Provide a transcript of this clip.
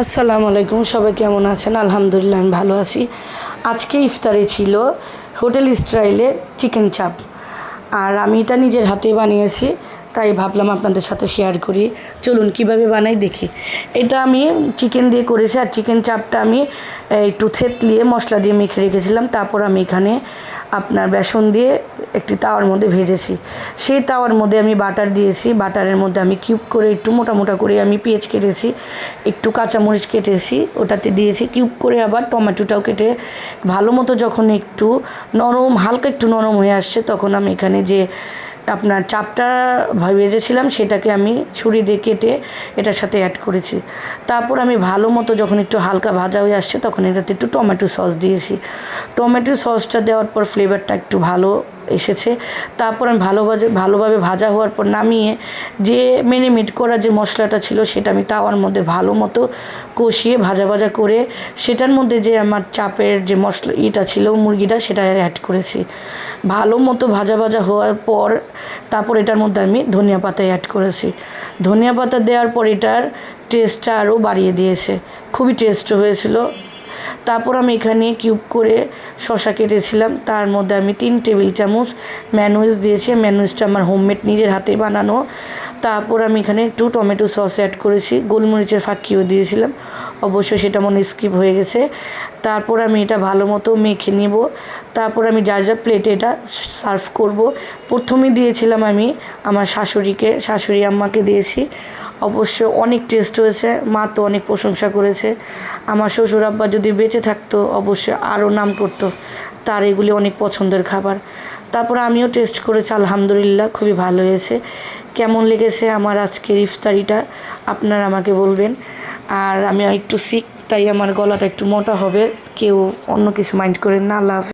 আসসালামু আলাইকুম, সবাই কেমন আছেন? আলহামদুলিল্লাহ, আমি ভালো আছি। আজকে ইফতারে ছিল হোটেল স্টাইলের চিকেন চাপ। আর আমি এটা নিজের হাতে বানিয়েছি। তাই ভাবলাম আপনাদের সাথে শেয়ার করি। চলুন কীভাবে বানাই দেখি। এটা আমি চিকেন দিয়ে করেছি আর চিকেন চাপটা আমি একটু থেতলিয়ে মশলা দিয়ে মেখে রেখেছিলাম। তারপর আমি এখানে আপনার বেসন দিয়ে একটি তাওয়ার মধ্যে ভেজেছি। সেই তাওয়ার মধ্যে আমি বাটার দিয়েছি। বাটারের মধ্যে আমি কিউব করে একটু মোটা মোটা করে আমি পেঁয়াজ কেটেছি, একটু কাঁচামরিচ কেটেছি, ওটাতে দিয়েছি। কিউব করে আবার টমেটোটাও কেটে ভালো মতো যখন একটু নরম, হালকা একটু নরম হয়ে আসছে, তখন আমি এখানে যে আপনার চাপটা ভেজেছিলাম সেটাকে আমি ছুরি দিয়ে কেটে এটার সাথে অ্যাড করেছি। তারপর আমি ভালো মতো যখন একটু হালকা ভাজা হয়ে আসছে, তখন এটাতে একটু টমেটো সস দিয়েছি। টমেটো সসটা দেওয়ার পর ফ্লেভারটা একটু ভালো এসেছে। তারপর আমি ভালোভাবে ভালোভাবে ভাজা হওয়ার পর নামিয়ে যে মেরিনেট করা যে মশলাটা ছিল সেটা আমি তাওয়ার মধ্যে ভালো মতো কষিয়ে ভাজা ভাজা করে সেটার মধ্যে যে আমার চাপের যে মশলা ইটা ছিল, মুরগিটা সেটা অ্যাড করেছি। ভালো মতো ভাজা ভাজা হওয়ার পর তারপর এটার মধ্যে আমি ধনিয়া পাতা অ্যাড করেছি। ধনিয়া পাতা দেওয়ার পর এটার টেস্টটা আরও বাড়িয়ে দিয়েছে। খুবই টেস্ট হয়েছিল। তারপর আমি এখানে কিউব করে শশা কেটেছিলাম। তার মধ্যে আমি তিন টেবিল চামচ ম্যানুয়েজ দিয়েছি। ম্যানুয়েজটা আমার হোমমেড নিজের হাতে বানানো। তারপর আমি এখানে একটু টমেটো সস অ্যাড করেছি। গোলমরিচের ফাঁকিও দিয়েছিলাম। অবশ্য সেটা মনে স্কিপ হয়ে গেছে। তারপর আমি এটা ভালো মতো মেখে নেব। তারপর আমি যার যার প্লেটে এটা সার্ভ করব। প্রথমে দিয়েছিলাম আমি আমার শাশুড়িকে, শাশুড়ি আম্মাকে দিয়েছি। অবশ্য অনেক টেস্ট হয়েছে। মা তো অনেক প্রশংসা করেছে। আমার শ্বশুর আব্বা যদি বেঁচে থাকতো অবশ্য আরও নাম করতো। তার এগুলি অনেক পছন্দের খাবার। তারপর আমিও টেস্ট করেছি, আলহামদুলিল্লাহ, খুবই ভালো হয়েছে। কেমন লেগেছে আমার আজকের ইফতারিটা, আপনারা আমাকে বলবেন। আর আমি একটু শিখ, তাই আমার গলাটা একটু মোটা হবে। কেউ অন্য কিছু মাইন্ড করেন না, আল্লাহ।